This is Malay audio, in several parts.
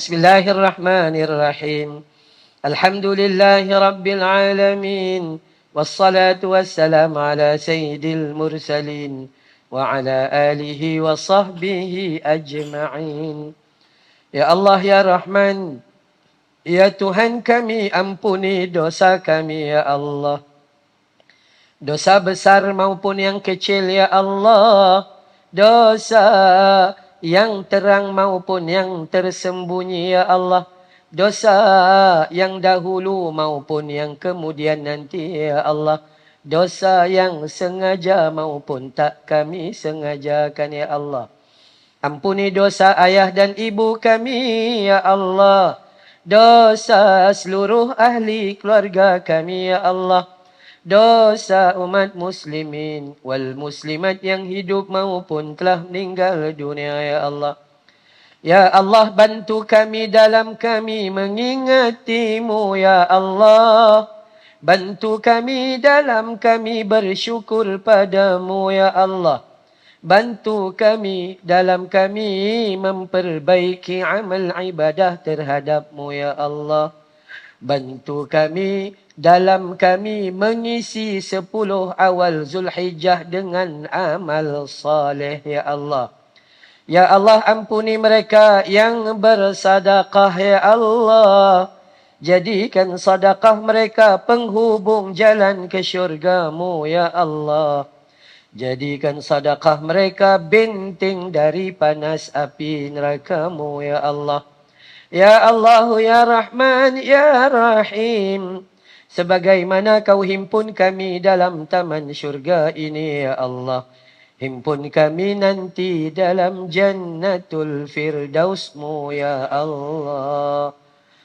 بسم الله الرحمن الرحيم الحمد لله رب العالمين والصلاة والسلام على سيد المرسلين وعلى آله وصحبه أجمعين يا الله يا رحمن Ya Tuhan kami ampuni dosa kami ya Allah Dosa besar maupun yang kecil ya Allah Dosa yang terang maupun yang tersembunyi ya Allah. Dosa yang dahulu maupun yang kemudian nanti ya Allah. Dosa yang sengaja maupun tak kami sengajakan ya Allah. Ampuni dosa ayah dan ibu kami ya Allah. Dosa seluruh ahli keluarga kami ya Allah Dosa umat muslimin wal muslimat yang hidup maupun telah meninggal dunia ya Allah. Ya Allah bantu kami dalam kami mengingatimu ya Allah. Bantu kami dalam kami bersyukur padamu ya Allah. Bantu kami dalam kami memperbaiki amal ibadah terhadapmu ya Allah. Bantu kami dalam kami mengisi sepuluh awal Zulhijjah dengan amal saleh ya Allah. Ya Allah ampuni mereka yang bersadaqah ya Allah. Jadikan sadaqah mereka penghubung jalan ke syurgamu ya Allah. Jadikan sadaqah mereka binting dari panas api nerakamu ya Allah. Ya Allah, Ya Rahman, Ya Rahim. Sebagaimana kau himpun kami dalam taman syurga ini ya Allah. Himpun kami nanti dalam jannatul firdausmu ya Allah.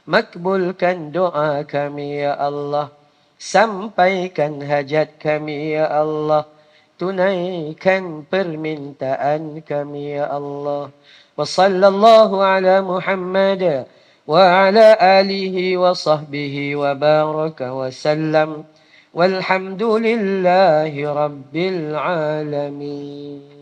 Makbulkan doa kami ya Allah. Sampaikan hajat kami ya Allah تنيكن برمن تأنكم يا الله. وصلى الله على محمد وعلى آله وصحبه وبارك وسلم. والحمد لله رب العالمين.